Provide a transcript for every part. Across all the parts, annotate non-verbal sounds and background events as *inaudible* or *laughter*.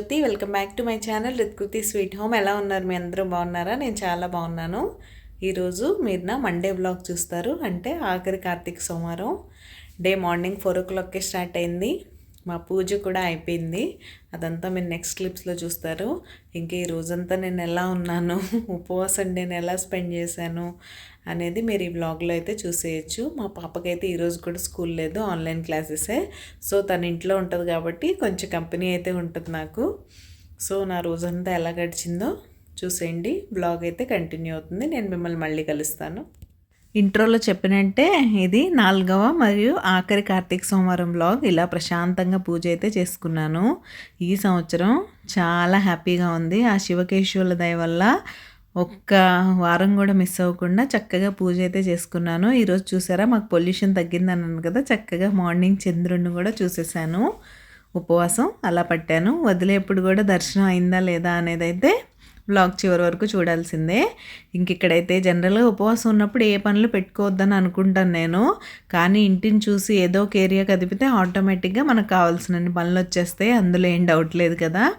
Jyothi welcome back to my channel Rithkruthi sweet home. ఎలా ఉన్నారు? మీ అందరూ బాగున్నారా? నేను చాలా బాగున్నాను. ఈరోజు మీరు నా మండే బ్లాగ్ చూస్తారు. అంటే ఆఖరి కార్తీక సోమవారం. డే మార్నింగ్ ఫోర్ ఓ క్లాక్కి స్టార్ట్ అయింది. మా పూజ కూడా అయిపోయింది. అదంతా మీరు నెక్స్ట్ క్లిప్స్లో చూస్తారు. ఇంకా ఈ రోజంతా నేను ఎలా ఉన్నాను? *laughs* ఉపవాసం నేను ఎలా స్పెండ్ చేశాను? అనేది మీరు ఈ బ్లాగ్లో అయితే చూసేయచ్చు. మా పాపకైతే ఈరోజు కూడా స్కూల్ లేదు ఆన్లైన్ క్లాసెసే. సో తన ఇంట్లో ఉంటుంది కాబట్టి కొంచెం కంపెనీ అయితే ఉంటుంది నాకు. సో నా రోజంతా ఎలా గడిచిందో చూసేయండి. బ్లాగ్ అయితే కంటిన్యూ అవుతుంది. నేను మిమ్మల్ని మళ్ళీ కలుస్తాను. ఇంట్రోలో చెప్పినట్టే ఇది నాలుగవ మరియు ఆఖరి కార్తీక సోమవారం బ్లాగ్ ఇలా ప్రశాంతంగా పూజ అయితే చేసుకున్నాను. ఈ సంవత్సరం చాలా హ్యాపీగా ఉంది. ఆ శివకేశ్వరుల దయ వల్ల ఒక్క వారం కూడా మిస్ అవ్వకుండా చక్కగా పూజ అయితే చేసుకున్నాను. ఈరోజు చూసారా? మాకు పొల్యూషన్ తగ్గింది అన్నాను కదా? చక్కగా మార్నింగ్ చంద్రుడిని కూడా చూసేసాను. ఉపవాసం అలా పట్టాను. వదిలేప్పుడు కూడా దర్శనం అయిందా లేదా అనేది అయితే బ్లాగ్ చివరి వరకు చూడాల్సిందే. ఇంక ఇక్కడైతే జనరల్గా ఉపవాసం ఉన్నప్పుడు ఏ పనులు పెట్టుకోవద్దని అనుకుంటాను నేను. కానీ ఇంటిని చూసి ఏదో ఒక ఏరియా కదిపితే ఆటోమేటిక్గా మనకు కావాల్సిన పనులు వచ్చేస్తాయి. అందులో ఏం డౌట్ లేదు కదా.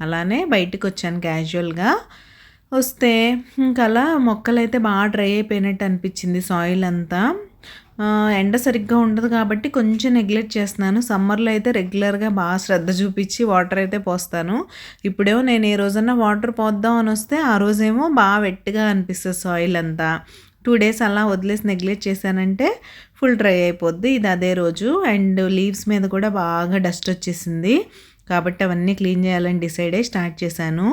అలానే బయటకు వచ్చాను క్యాజువల్గా వస్తే ఇంకా అలా మొక్కలైతే బాగా డ్రై అయిపోయినట్టు అనిపించింది సాయిల్ అంతా. ఎండ సరిగ్గా ఉండదు కాబట్టి కొంచెం నెగ్లెక్ట్ చేస్తున్నాను. సమ్మర్లో అయితే రెగ్యులర్గా బాగా శ్రద్ధ చూపించి వాటర్ అయితే పోస్తాను. ఇప్పుడేమో నేను ఏ రోజన్నా వాటర్ పోద్దాం అని వస్తే ఆ రోజేమో బాగా వెట్టిగా అనిపిస్తుంది సాయిల్ అంతా. టూ డేస్ అలా వదిలేసి నెగ్లెక్ట్ చేశానంటే ఫుల్ డ్రై అయిపోద్ది. ఇది అదే రోజు. అండ్ లీవ్స్ మీద కూడా బాగా డస్ట్ వచ్చేసింది. కాబట్టి అవన్నీ క్లీన్ చేయాలని డిసైడ్ అయ్యి స్టార్ట్ చేశాను.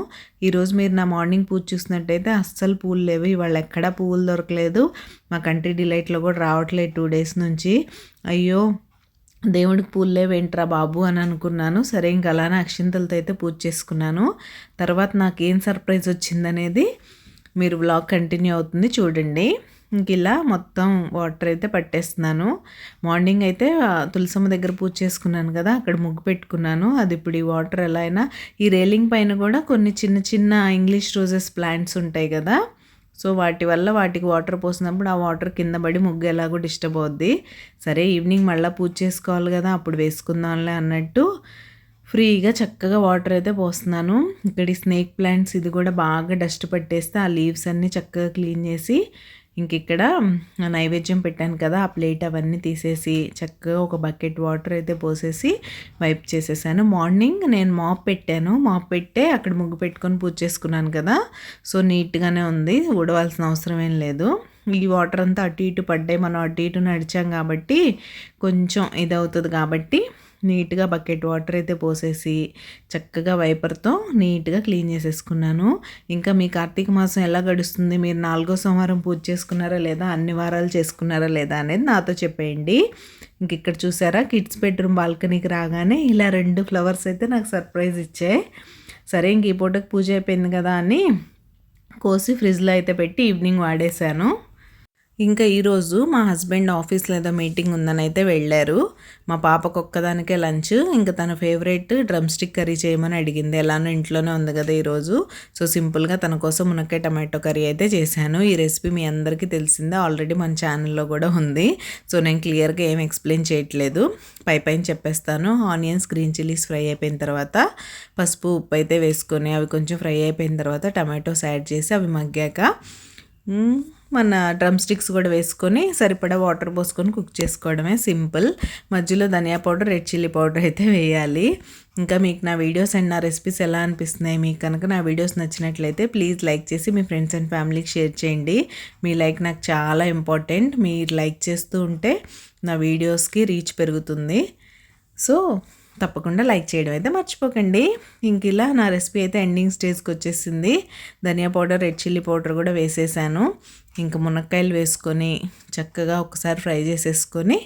ఈరోజు మీరు నా మార్నింగ్ పూజ చూసినట్టయితే అస్సలు పూలు లేవు. ఇవాళ ఎక్కడా పువ్వులు దొరకలేదు. మా కంట్రీ డిలైట్లో కూడా రావట్లేదు టూ డేస్ నుంచి. అయ్యో దేవుడికి పూలు లేవేంట్రా బాబు అని అనుకున్నాను. సరే ఇంక అలానే అక్షింతలతో అయితే పూజ చేసుకున్నాను. తర్వాత నాకు ఏం సర్ప్రైజ్ వచ్చిందనేది మీరు బ్లాగ్ కంటిన్యూ అవుతుంది చూడండి. ఇంక ఇలా మొత్తం వాటర్ అయితే పట్టేస్తున్నాను. మార్నింగ్ అయితే తులసమ్మ దగ్గర పూజ చేసుకున్నాను కదా అక్కడ ముగ్గు పెట్టుకున్నాను. అది ఇప్పుడు ఈ వాటర్ ఎలా అయినా ఈ రేలింగ్ పైన కూడా కొన్ని చిన్న చిన్న ఇంగ్లీష్ రోజెస్ ప్లాంట్స్ ఉంటాయి కదా. సో వాటి వల్ల వాటికి వాటర్ పోసినప్పుడు ఆ వాటర్ కింద పడి ముగ్గు ఎలాగో డిస్టర్బ్ అవుద్ది. సరే ఈవినింగ్ మళ్ళీ పూజ చేసుకోవాలి కదా అప్పుడు వేసుకుందాంలే అన్నట్టు ఫ్రీగా చక్కగా వాటర్ అయితే పోస్తున్నాను. ఇక్కడ ఈ స్నేక్ ప్లాంట్స్ ఇది కూడా బాగా డస్ట్ పట్టేస్తే ఆ లీవ్స్ అన్నీ చక్కగా క్లీన్ చేసి ఇంకిక్కడ నైవేద్యం పెట్టాను కదా ఆ ప్లేట్ అవన్నీ తీసేసి చక్కగా ఒక బకెట్ వాటర్ అయితే పోసేసి వైప్ చేసేసాను. మార్నింగ్ నేను మాప్ పెట్టాను. మాప్ పెట్టే అక్కడ ముగ్గు పెట్టుకొని పూజ చేసుకున్నాను కదా సో నీట్గానే ఉంది ఊడవలసిన అవసరం ఏం లేదు. ఈ వాటర్ అంతా అటు ఇటు పడ్డాయి. మనం అటు ఇటు నడిచాం కాబట్టి కొంచెం ఇది అవుతుంది కాబట్టి నీట్గా బకెట్ వాటర్ అయితే పోసేసి చక్కగా వైపర్తో నీట్గా క్లీన్ చేసేసుకున్నాను. ఇంకా మీ కార్తీక మాసం ఎలా గడుస్తుంది? మీరు నాలుగో సోమవారం పూజ చేసుకున్నారా లేదా? అన్ని వారాలు చేసుకున్నారా లేదా అనేది నాతో చెప్పేయండి. ఇంక ఇక్కడ చూసారా? కిడ్స్ బెడ్రూమ్ బాల్కనీకి రాగానే ఇలా రెండు ఫ్లవర్స్ అయితే నాకు సర్ప్రైజ్ ఇచ్చాయి సరే ఇంక ఈ పూటకు పూజ అయిపోయింది కదా అని కోసి ఫ్రిడ్జ్లో అయితే పెట్టి ఈవినింగ్ వాడేశాను. ఇంకా ఈరోజు మా హస్బెండ్ ఆఫీస్లో ఏదో మీటింగ్ ఉందని అయితే వెళ్ళారు. మా పాపకు ఒక్కదానికే లంచ్ ఇంకా తన ఫేవరెట్ డ్రమ్ స్టిక్ కర్రీ చేయమని అడిగింది. ఎలానో ఇంట్లోనే ఉంది కదా ఈరోజు సో సింపుల్గా తన కోసం మునక్కాయ టమాటో కర్రీ అయితే చేశాను. ఈ రెసిపీ మీ అందరికీ తెలిసిందే. ఆల్రెడీ మన ఛానల్లో కూడా ఉంది. సో నేను క్లియర్గా ఏం ఎక్స్ప్లెయిన్ చేయట్లేదు. పై పైన చెప్పేస్తాను. ఆనియన్స్ గ్రీన్ చిల్లీస్ ఫ్రై అయిపోయిన తర్వాత పసుపు ఉప్పు అయితే వేసుకొని అవి కొంచెం ఫ్రై అయిపోయిన తర్వాత టమాటోస్ యాడ్ చేసి అవి మగ్గాక మన డ్రమ్ స్టిక్స్ కూడా వేసుకొని సరిపడా వాటర్ పోసుకొని కుక్ చేసుకోవడమే సింపుల్. మధ్యలో ధనియా పౌడర్ రెడ్ చిల్లీ పౌడర్ అయితే వేయాలి. ఇంకా మీకు నా వీడియోస్ అండ్ నా రెసిపీస్ ఎలా అనిపిస్తున్నాయి మీకు కనుక నా వీడియోస్ నచ్చినట్లయితే ప్లీజ్ లైక్ చేసి మీ ఫ్రెండ్స్ అండ్ ఫ్యామిలీకి షేర్ చేయండి. మీ లైక్ నాకు చాలా ఇంపార్టెంట్. మీరు లైక్ చేస్తూ ఉంటే నా వీడియోస్కి రీచ్ పెరుగుతుంది. సో తప్పకుండా లైక్ చేయడం అయితే మర్చిపోకండి. ఇంక ఇలా నా రెసిపీ అయితే ఎండింగ్ స్టేజ్కి వచ్చేసింది. ధనియా పౌడర్ రెడ్ చిల్లీ పౌడర్ కూడా వేసేసాను. ఇంక మునక్కాయలు వేసుకొని చక్కగా ఒకసారి ఫ్రై చేసేసుకొని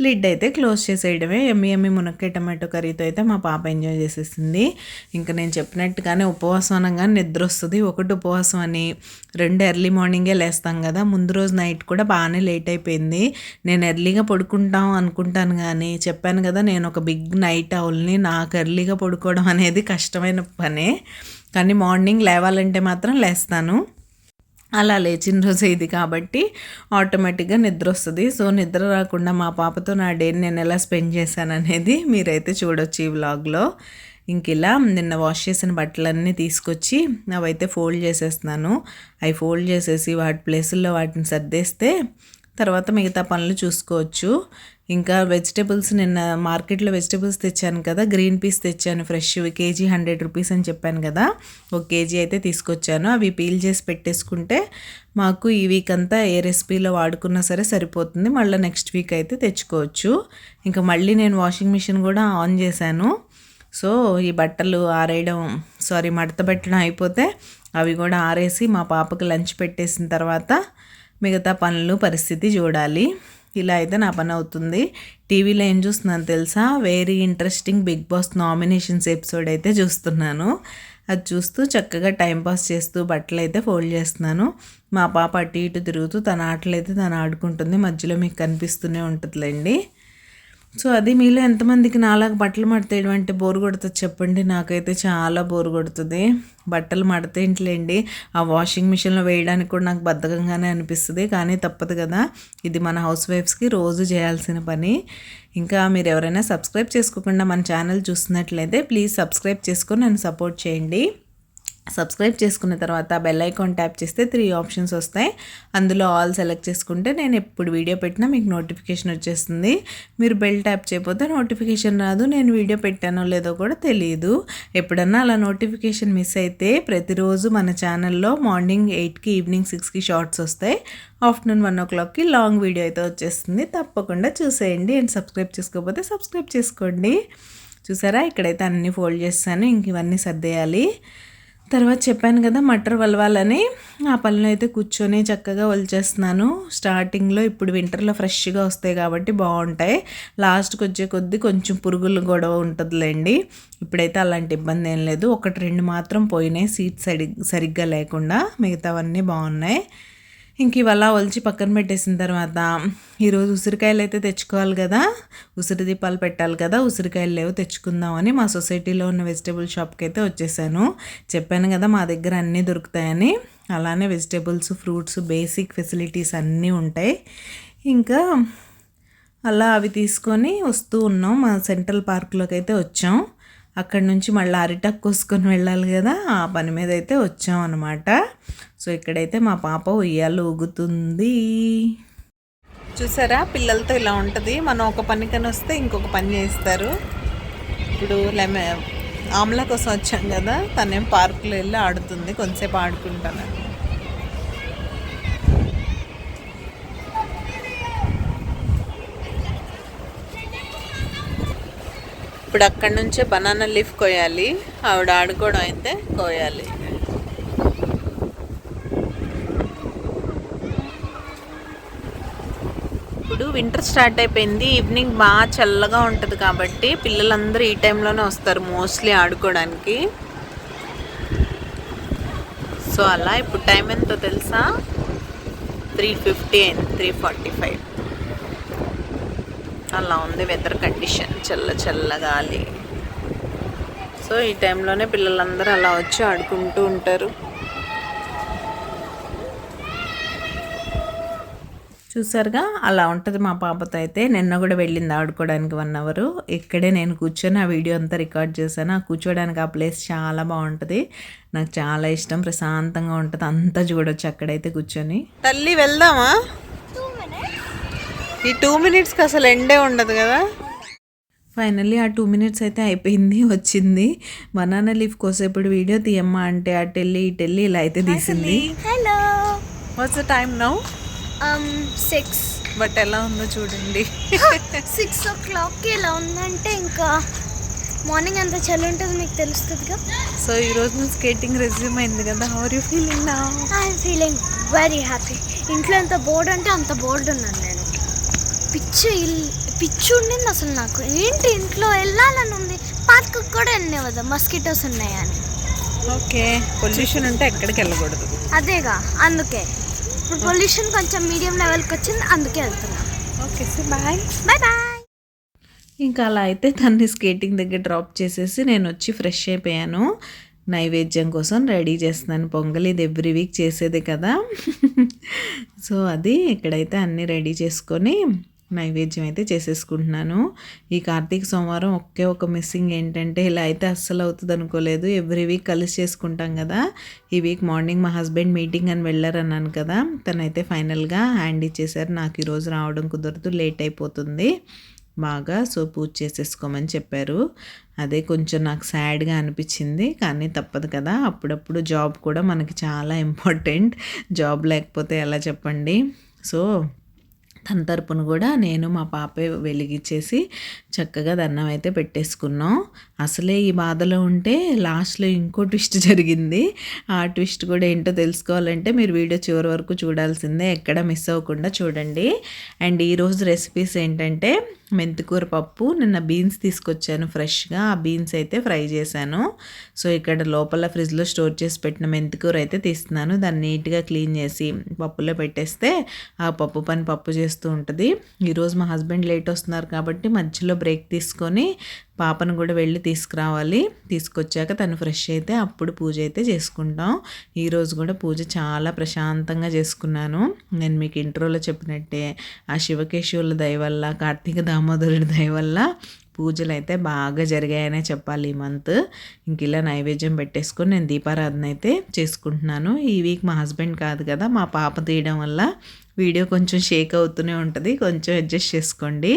లిడ్ అయితే క్లోజ్ చేసేయడమే. ఎమ్మి ఎమ్మి మునక్కాయ టమాటో కర్రీతో అయితే మా పాప ఎంజాయ్ చేసేసింది. ఇంకా నేను చెప్పినట్టుగానే ఉపవాసం అనగానే నిద్ర వస్తుంది. ఒకటి ఉపవాసం అని రెండు ఎర్లీ మార్నింగే లేస్తాం కదా. ముందు రోజు నైట్ కూడా బాగానే లేట్ అయిపోయింది. నేను ఎర్లీగా పడుకుంటాం అనుకుంటాను కానీ చెప్పాను కదా నేను ఒక బిగ్ నైట్ అవుల్ని నాకు ఎర్లీగా పడుకోవడం అనేది కష్టమైన పనే. కానీ మార్నింగ్ లేవాలంటే మాత్రం లేస్తాను. అలా లేచిన రోజు ఇది కాబట్టి ఆటోమేటిక్గా నిద్ర వస్తుంది సో నిద్ర రాకుండా మా పాపతో నా డేని నేను ఎలా స్పెండ్ చేశాను అనేది మీరైతే చూడొచ్చు ఈ వ్లాగ్లో. ఇంక ఇలా నిన్న వాష్ చేసిన బట్టలన్నీ తీసుకొచ్చి అవైతే ఫోల్డ్ చేసేస్తున్నాను. అవి ఫోల్డ్ చేసేసి వాటి ప్లేసుల్లో వాటిని సర్దేస్తే తర్వాత మిగతా పనులు చూసుకోవచ్చు. ఇంకా వెజిటేబుల్స్ నిన్న మార్కెట్లో వెజిటేబుల్స్ తెచ్చాను కదా గ్రీన్ పీస్ తెచ్చాను ఫ్రెష్ కేజీ హండ్రెడ్ రూపీస్ అని చెప్పాను కదా ఒక కేజీ అయితే తీసుకొచ్చాను. అవి పీల్ చేసి పెట్టేసుకుంటే మాకు ఈ వీక్ అంతా ఏ రెసిపీలో వాడుకున్నా సరే సరిపోతుంది. మళ్ళీ నెక్స్ట్ వీక్ అయితే తెచ్చుకోవచ్చు. ఇంకా మళ్ళీ నేను వాషింగ్ మిషన్ కూడా ఆన్ చేశాను. సో ఈ బట్టలు ఆరేయడం సారీ మడత పెట్టడం అయిపోతే అవి కూడా ఆరేసి మా పాపకు లంచ్ పెట్టేసిన తర్వాత మిగతా పనులు పరిస్థితి చూడాలి. ఇలా అయితే నా పని అవుతుంది. టీవీలో ఏం చూస్తున్నాను తెలుసా? Very interesting Bigg Boss nominations episode అయితే చూస్తున్నాను. అది చూస్తూ చక్కగా టైంపాస్ చేస్తూ బట్టలు అయితే ఫోల్డ్ చేస్తున్నాను. మా పాప అటు ఇటు తిరుగుతూ తన ఆటలు అయితే తను ఆడుకుంటుంది. మధ్యలో మీకు కనిపిస్తూనే ఉంటుందిలేండి. సో అది మీలో ఎంతమందికి నాలాగా బట్టలు మడతేయడం అంటే బోరు కొడుతుంది చెప్పండి. నాకైతే చాలా బోరు కొడుతుంది. బట్టలు మడతేంట్లేండి ఆ వాషింగ్ మిషన్లో వేయడానికి కూడా నాకు బద్ధకంగానే అనిపిస్తుంది. కానీ తప్పదు కదా. ఇది మన హౌస్ వైఫ్స్కి రోజు చేయాల్సిన పని. ఇంకా మీరు ఎవరైనా సబ్స్క్రైబ్ చేసుకోకుండా మన ఛానల్ చూస్తున్నట్లయితే ప్లీజ్ సబ్స్క్రైబ్ చేసుకొని నన్ను సపోర్ట్ చేయండి. సబ్స్క్రైబ్ చేసుకున్న తర్వాత బెల్ ఐకాన్ ట్యాప్ చేస్తే త్రీ ఆప్షన్స్ వస్తాయి. అందులో ఆల్ సెలెక్ట్ చేసుకుంటే నేను ఎప్పుడు వీడియో పెట్టినా మీకు నోటిఫికేషన్ వచ్చేస్తుంది. మీరు బెల్ ట్యాప్ చేయకపోతే నోటిఫికేషన్ రాదు. నేను వీడియో పెట్టానో లేదో కూడా తెలియదు ఎప్పుడన్నా అలా నోటిఫికేషన్ మిస్ అయితే ప్రతిరోజు మన ఛానల్లో మార్నింగ్ ఎయిట్కి ఈవినింగ్ సిక్స్కి షార్ట్స్ వస్తాయి. ఆఫ్టర్నూన్ వన్ ఓ క్లాక్కి లాంగ్ వీడియో అయితే వచ్చేస్తుంది. తప్పకుండా చూసేయండి. అండ్ సబ్స్క్రైబ్ చేసుకోకపోతే సబ్స్క్రైబ్ చేసుకోండి. చూసారా? ఇక్కడైతే అన్నీ ఫోల్డ్ చేస్తాను. ఇంక ఇవన్నీ సర్దేయాలి. తర్వాత చెప్పాను కదా మటర్ వలవాలని. ఆ పళ్ళను అయితే కూర్చొని చక్కగా వలిచేస్తున్నాను స్టార్టింగ్లో ఇప్పుడు వింటర్లో ఫ్రెష్గా వస్తాయి కాబట్టి బాగుంటాయి. లాస్ట్కి వచ్చే కొద్దీ కొంచెం పురుగులు గొడవ ఉంటుందిలేండి. ఇప్పుడైతే అలాంటి ఇబ్బంది ఏం లేదు. ఒకటి రెండు మాత్రం పోయినాయి. సీట్ సరి సరిగ్గా లేకుండా మిగతావన్నీ బాగున్నాయి. ఇంక ఇవల్ల ఒలిచి పక్కన పెట్టేసిన తర్వాత ఈరోజు ఉసిరికాయలు అయితే తెచ్చుకోవాలి కదా. ఉసిరి దీపాలు పెట్టాలి కదా. ఉసిరికాయలు లేవు తెచ్చుకుందామని మా సొసైటీలో ఉన్న వెజిటేబుల్ షాప్కి అయితే వచ్చేసాను. చెప్పాను కదా మా దగ్గర అన్నీ దొరుకుతాయని. అలానే వెజిటేబుల్స్ ఫ్రూట్స్ బేసిక్ ఫెసిలిటీస్ అన్నీ ఉంటాయి. ఇంకా అలా అవి తీసుకొని వస్తూ ఉన్నాం. మా సెంట్రల్ పార్క్లోకి అయితే వచ్చాం. అక్కడి నుంచి మళ్ళీ అరిటక్ కోసుకొని వెళ్ళాలి కదా ఆ పని మీద అయితే వచ్చాం అనమాట సో ఇక్కడైతే మా పాప ఉయ్యాలు ఊగుతుంది. చూసారా? పిల్లలతో ఇలా ఉంటుంది. మనం ఒక పనికని వస్తే ఇంకొక పని చేస్తారు. ఇప్పుడు లెమ ఆమ్లా కోసం వచ్చాం కదా. తనేం పార్కులో వెళ్ళి ఆడుతుంది. కొంతసేపు ఆడుకుంటాను. ఇప్పుడు అక్కడి నుంచే బనానా లీఫ్ కోయాలి ఆవిడ ఆడుకోవడం అయితే కోయాలి ఇప్పుడు వింటర్ స్టార్ట్ అయిపోయింది. ఈవినింగ్ బాగా చల్లగా ఉంటుంది కాబట్టి పిల్లలందరూ ఈ టైంలోనే వస్తారు మోస్ట్లీ ఆడుకోవడానికి. సో అలా ఇప్పుడు టైం ఎంతో తెలుసా? Three fifty three forty five. అలా ఉంది వెదర్ కండిషన్ చల్ల చల్ల గాలి. సో ఈ టైంలోనే పిల్లలందరూ అలా వచ్చి ఆడుకుంటూ ఉంటారు. చూసారుగా? అలా ఉంటుంది మా పాపతో అయితే. నిన్న కూడా వెళ్ళింది ఆడుకోవడానికి వన్ అవరు ఇక్కడే నేను కూర్చొని ఆ వీడియో అంతా రికార్డ్ చేశాను. ఆ కూర్చోడానికి ఆ ప్లేస్ చాలా బాగుంటుంది. నాకు చాలా ఇష్టం. ప్రశాంతంగా ఉంటుంది. అంతా చూడొచ్చు అక్కడైతే కూర్చొని. తల్లి వెళ్దామా? ఈ టూ మినిట్స్కి అసలు ఎండే ఉండదు కదా? ఫైనల్లీ ఆ టూ మినిట్స్ అయితే అయిపోయింది వచ్చింది. బనానా లీఫ్ కోసేపుడు వీడియో తీయమ్మా అంటే అటు వెళ్ళి ఇటు వెళ్ళి ఇలా అయితే తీసింది. Hello what's the time now six but ఎలా ఉందో చూడండి. సిక్స్ ఓ క్లాక్కి ఇలా ఉందంటే ఇంకా మార్నింగ్ అంత చలి ఉంటుంది మీకు తెలుస్తుందిగా? సో ఈ రోజు నువ్వు స్కేటింగ్ రెజ్యూమ్ అయింది కదా. హౌ యూ ఫీలింగ్ నా ఐఎమ్ ఫీలింగ్ వెరీ హ్యాపీ ఇంట్లో ఎంత బోర్డ్ అంటే అంత బోర్డ్ ఉన్నాను నేను. పిచ్చి ఇల్- పిచ్చి ఉండింది అసలు నాకు. ఏంటి ఇంట్లో వెళ్ళాలని ఉంది? పార్క్ కూడా వెళ్ళినవద్దు మస్కిటోస్ ఉన్నాయని. ఓకే. పొల్యూషన్ ఉంటే ఎక్కడికి వెళ్ళకూడదు. అదేగా. అందుకే. ఇప్పుడు పొల్యూషన్ కొంచెం మీడియం లెవెల్కి వచ్చింది. అందుకే వెళ్తున్నా. Okay so bye bye bye ఇంకా అలా అయితే తన్ని స్కేటింగ్ దగ్గర డ్రాప్ చేసేసి నేను వచ్చి ఫ్రెష్ అయిపోయాను. నైవేద్యం కోసం రెడీ చేస్తున్నాను. పొంగల్ ఇది ఎవ్రీ వీక్ చేసేదే కదా. *laughs* సో అది ఇక్కడైతే అన్నీ రెడీ చేసుకొని నైవేద్యం అయితే చేసేసుకుంటున్నాను. ఈ కార్తీక సోమవారం ఒకే ఒక మిస్సింగ్ ఏంటంటే ఇలా అయితే అస్సలు అవుతుంది అనుకోలేదు. ఎవ్రీ వీక్ కలిసి చేసుకుంటాం కదా. ఈ వీక్ మార్నింగ్ మా హస్బెండ్ మీటింగ్ అని వెళ్ళారన్నాను కదా. తనైతే ఫైనల్గా హ్యాండ్ ఇచ్చేసారు. నాకు ఈరోజు రావడం కుదరదు లేట్ అయిపోతుంది. బాగా సో పూజ చేసేసుకోమని చెప్పారు. అదే కొంచెం నాకు సాడ్గా అనిపించింది కానీ తప్పదు కదా. అప్పుడప్పుడు జాబ్ కూడా మనకి చాలా ఇంపార్టెంట్. జాబ్ లేకపోతే ఎలా చెప్పండి? సో తన తరపున కూడా నేను మా పాపే వెలిగించేసి చక్కగా దండం అయితే పెట్టేసుకున్నాం. అసలే ఈ బాధలో ఉంటే లాస్ట్లో ఇంకో ట్విస్ట్ *laughs* జరిగింది. ఆ ట్విస్ట్ కూడా ఏంటో తెలుసుకోవాలంటే మీరు వీడియో చివరి వరకు చూడాల్సిందే. ఎక్కడ మిస్ అవ్వకుండా చూడండి. అండ్ ఈరోజు రెసిపీస్ ఏంటంటే మెంతికూర పప్పు నిన్న బీన్స్ తీసుకొచ్చాను ఫ్రెష్గా. ఆ బీన్స్ అయితే ఫ్రై చేశాను. సో ఇక్కడ లోపల ఫ్రిడ్జ్లో స్టోర్ చేసి పెట్టిన మెంతికూర అయితే తీస్తున్నాను. దాన్ని నీట్గా క్లీన్ చేసి పప్పులో పెట్టేస్తే ఆ పప్పు పని పప్పు చేస్తూ ఉంటుంది. ఈరోజు మా హస్బెండ్ లేట్ వస్తున్నారు కాబట్టి మధ్యలో బ్రేక్ తీసుకొని పాపను కూడా వెళ్ళి తీసుకురావాలి. తీసుకొచ్చాక తను ఫ్రెష్ అయితే అప్పుడు పూజ అయితే చేసుకుంటాం. ఈరోజు కూడా పూజ చాలా ప్రశాంతంగా చేసుకున్నాను. నేను మీకు ఇంట్రోలో చెప్పినట్టే ఆ శివకేశవుల దయ వల్ల కార్తీక దామోదరుడి దయ వల్ల పూజలు అయితే బాగా జరిగాయనే చెప్పాలి ఈ మంత్. ఇంక ఇలా నైవేద్యం పెట్టేసుకొని నేను దీపారాధన అయితే చేసుకుంటున్నాను. ఈ వీక్ మా హస్బెండ్ కాదు కదా మా పాప తీయడం వల్ల వీడియో కొంచెం షేక్ అవుతూనే ఉంటుంది. కొంచెం అడ్జస్ట్ చేసుకోండి.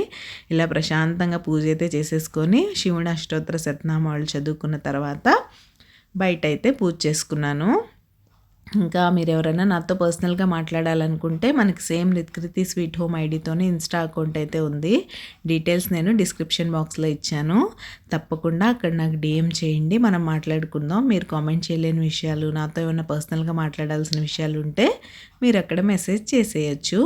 ఇలా ప్రశాంతంగా పూజ అయితే చేసేసుకొని శివుడు అష్టోత్తర సత్నామాలు చదువుకున్న తర్వాత బయట అయితే పూజ చేసుకున్నాను. ఇంకా మీరు ఎవరైనా నాతో పర్సనల్గా మాట్లాడాలనుకుంటే మనకి సేమ్ రిత్కృతి స్వీట్ హోమ్ ఐడితోనే ఇన్స్టా అకౌంట్ అయితే ఉంది. డీటెయిల్స్ నేను డిస్క్రిప్షన్ బాక్స్లో ఇచ్చాను. తప్పకుండా అక్కడ నాకు డిఎం చేయండి మనం మాట్లాడుకుందాం. మీరు కామెంట్ చేయలేని విషయాలు నాతో ఏమైనా పర్సనల్గా మాట్లాడాల్సిన విషయాలు ఉంటే మీరు అక్కడ మెసేజ్ చేసేయచ్చు.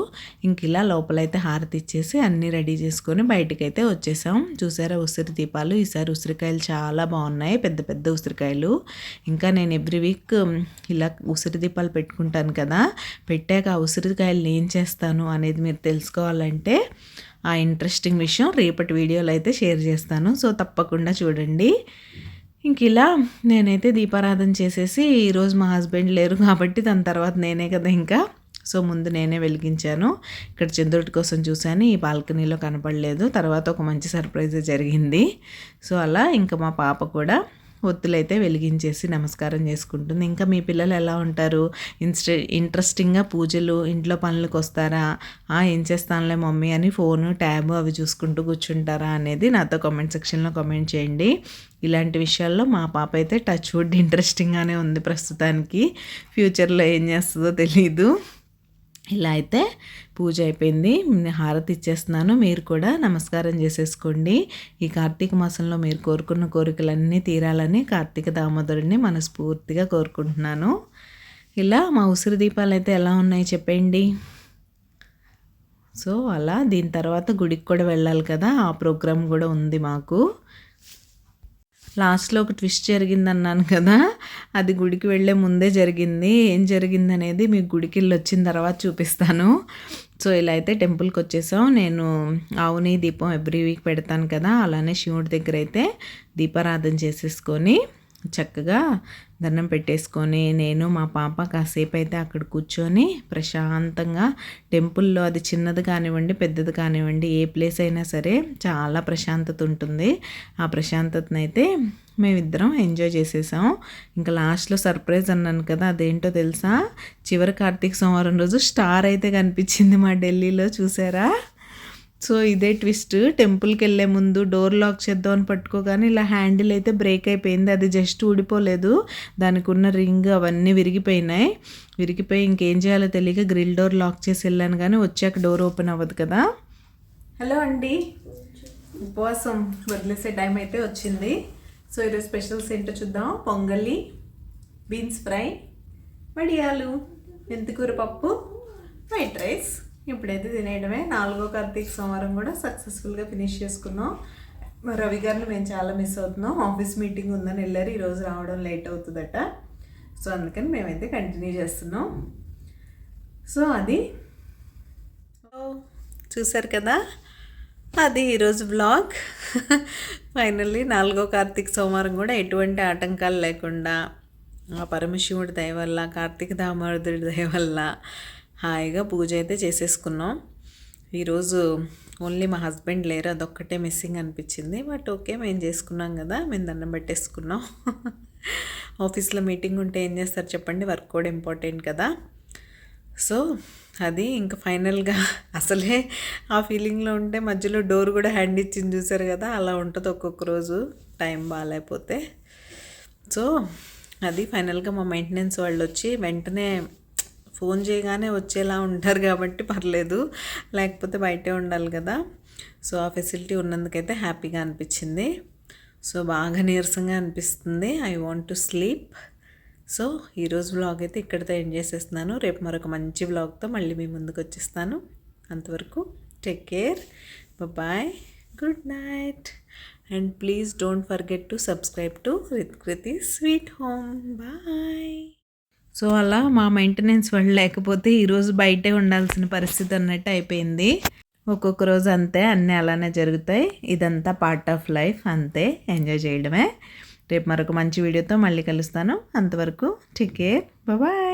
ఇంక ఇలా లోపలైతే హారతి ఇచ్చేసి అన్నీ రెడీ చేసుకొని బయటకైతే వచ్చేసాం. చూసారా ఉసిరి దీపాలు? ఈసారి ఉసిరికాయలు చాలా బాగున్నాయి పెద్ద పెద్ద ఉసిరికాయలు. ఇంకా నేను ఎవ్రీ వీక్ ఇలా ఉసిరి దీపాలు పెట్టుకుంటాను కదా పెట్టాక ఆ ఉసిరికాయలు ఏం చేస్తాను అనేది మీరు తెలుసుకోవాలంటే ఆ ఇంట్రెస్టింగ్ విషయం రేపటి వీడియోలో అయితే షేర్ చేస్తాను. సో తప్పకుండా చూడండి. ఇంక ఇలా నేనైతే దీపారాధన చేసేసి ఈరోజు మా హస్బెండ్ లేరు కాబట్టి దాని తర్వాత నేనే కదా ఇంకా. సో ముందు నేనే వెలిగించాను. ఇక్కడ చంద్రుడి కోసం చూశాను. ఈ బాల్కనీలో కనపడలేదు. తర్వాత ఒక మంచి సర్ప్రైజ్ జరిగింది. సో అలా ఇంకా మా పాప కూడా ఒత్తులైతే వెలిగించేసి నమస్కారం చేసుకుంటుంది. ఇంకా మీ పిల్లలు ఎలా ఉంటారు? ఇన్స్ట ఇంట్రెస్టింగ్గా పూజలు ఇంట్లో పనులకు వస్తారా? ఏం చేస్తానులే మమ్మీ అని ఫోను ట్యాబ్ అవి చూసుకుంటూ కూర్చుంటారా అనేది నాతో కామెంట్ సెక్షన్లో కామెంట్ చేయండి. ఇలాంటి విషయాల్లో మా పాప అయితే టచ్ వుడ్ ఇంట్రెస్టింగ్గానే ఉంది ప్రస్తుతానికి. ఫ్యూచర్లో ఏం చేస్తుందో తెలీదు. ఇలా అయితే పూజ అయిపోయింది. హారతి ఇచ్చేస్తున్నాను. మీరు కూడా నమస్కారం చేసేసుకోండి. ఈ కార్తీక మాసంలో మీరు కోరుకున్న కోరికలన్నీ తీరాలని కార్తీక దామోదరుడిని మనస్ఫూర్తిగా కోరుకుంటున్నాను. ఇలా మా ఉసిరి దీపాలు అయితే ఎలా ఉన్నాయి చెప్పండి? సో అలా దీని తర్వాత గుడికి కూడా వెళ్ళాలి కదా. ఆ ప్రోగ్రాం కూడా ఉంది మాకు. లాస్ట్లో ఒక ట్విస్ట్ జరిగింది అన్నాను కదా. అది గుడికి వెళ్ళే ముందే జరిగింది. ఏం జరిగింది అనేది మీకు గుడికి వెళ్ళి వచ్చిన తర్వాత చూపిస్తాను. సో ఇలా అయితే టెంపుల్కి వచ్చేసాం. నేను ఆవుని దీపం ఎవ్రీ వీక్ పెడతాను కదా. అలానే శివుడి దగ్గర అయితే దీపారాధన చేసేసుకొని చక్కగా దండం పెట్టేసుకొని నేను మా పాప కాసేపు అయితే అక్కడ కూర్చొని ప్రశాంతంగా టెంపుల్లో అది చిన్నది కానివ్వండి పెద్దది కానివ్వండి ఏ ప్లేస్ అయినా సరే చాలా ప్రశాంతత ఉంటుంది. ఆ ప్రశాంతతను అయితే మేమిద్దరం ఎంజాయ్ చేసేసాం. ఇంకా లాస్ట్లో సర్ప్రైజ్ అన్నాను కదా అదేంటో తెలుసా? చివరి కార్తీక సోమవారం రోజు స్టార్ అయితే కనిపించింది మా ఢిల్లీలో చూసారా? సో ఇదే ట్విస్ట్. టెంపుల్కి వెళ్ళే ముందు డోర్ లాక్ చేద్దామని పట్టుకోగానే ఇలా హ్యాండిల్ అయితే బ్రేక్ అయిపోయింది. అది జస్ట్ ఊడిపోలేదు. దానికి ఉన్న రింగ్ అవన్నీ విరిగిపోయినాయి. విరిగిపోయి ఇంకేం చేయాలో తెలియక గ్రిల్ డోర్ లాక్ చేసి వెళ్ళాను కానీ వచ్చాక డోర్ ఓపెన్ అవ్వదు కదా. హలో అండి. ఉపవాసం వదిలేసే టైం అయితే వచ్చింది. సో ఈరోజు స్పెషల్స్ ఏంటో చూద్దాం. పొంగలి బీన్స్ ఫ్రై వడియాలు మెంతికూర పప్పు వైట్ రైస్ ఇప్పుడైతే తినేయడమే. నాలుగో కార్తీక సోమవారం కూడా సక్సెస్ఫుల్గా ఫినిష్ చేసుకున్నాం. రవి గారిని మేము చాలా మిస్ అవుతున్నాం. ఆఫీస్ మీటింగ్ ఉందని వెళ్ళారు. ఈరోజు రావడం లేట్ అవుతుందట. సో అందుకని మేమైతే కంటిన్యూ చేస్తున్నాం. సో అది. చూసారు కదా? అది ఈరోజు బ్లాగ్. ఫైనల్లీ నాలుగో కార్తీక సోమవారం కూడా ఎటువంటి ఆటంకాలు లేకుండా ఆ పరమశివుడి దయ వల్ల కార్తీక దామోదరుడి దయ వల్ల హాయిగా పూజ అయితే చేసేసుకున్నాం. ఈరోజు ఓన్లీ మా హస్బెండ్ లేరు అదొక్కటే మిస్సింగ్ అనిపించింది. బట్ ఓకే మేము చేసుకున్నాం కదా మేము దండం పెట్టేసుకున్నాం. *laughs* ఆఫీస్లో మీటింగ్ ఉంటే ఏం చేస్తారు చెప్పండి వర్క్ కూడా ఇంపార్టెంట్ కదా. సో అది ఇంకా ఫైనల్గా *laughs* అసలే ఆ ఫీలింగ్లో ఉంటే మధ్యలో డోర్ కూడా హ్యాండ్ ఇచ్చింది చూసారు కదా అలా ఉంటుంది ఒక్కొక్క రోజు టైం బాగాలేకపోతే. సో అది ఫైనల్గా మా మెయింటెనెన్స్ వాళ్ళు వచ్చి వెంటనే ఫోన్ చేయగానే వచ్చేలా ఉంటారు కాబట్టి పర్లేదు. లేకపోతే బయటే ఉండాలి కదా. సో ఆ ఫెసిలిటీ ఉన్నందుకైతే హ్యాపీగా అనిపించింది. సో బాగా నీరసంగా అనిపిస్తుంది. I want to sleep. So ఈరోజు బ్లాగ్ అయితే ఇక్కడితో ఎండ్ చేసేస్తున్నాను. రేపు మరొక మంచి బ్లాగ్తో మళ్ళీ మీ ముందుకు వచ్చేస్తాను. అంతవరకు take care. Bye. Good night. And please don't forget to subscribe to Rithkruthi sweet home. Bye. So అలా మా మెయింటెనెన్స్ వాళ్ళు లేకపోతే ఈరోజు బయటే ఉండాల్సిన పరిస్థితి అన్నట్టు అయిపోయింది. ఒక్కొక్క రోజు అంతే అన్నీ అలానే జరుగుతాయి. ఇదంతా పార్ట్ ఆఫ్ లైఫ్ అంతే. ఎంజాయ్ చేయడమే. రేపు మరొక మంచి వీడియోతో మళ్ళీ కలుస్తాను. అంతవరకు టేక్ కేర్ బాయ్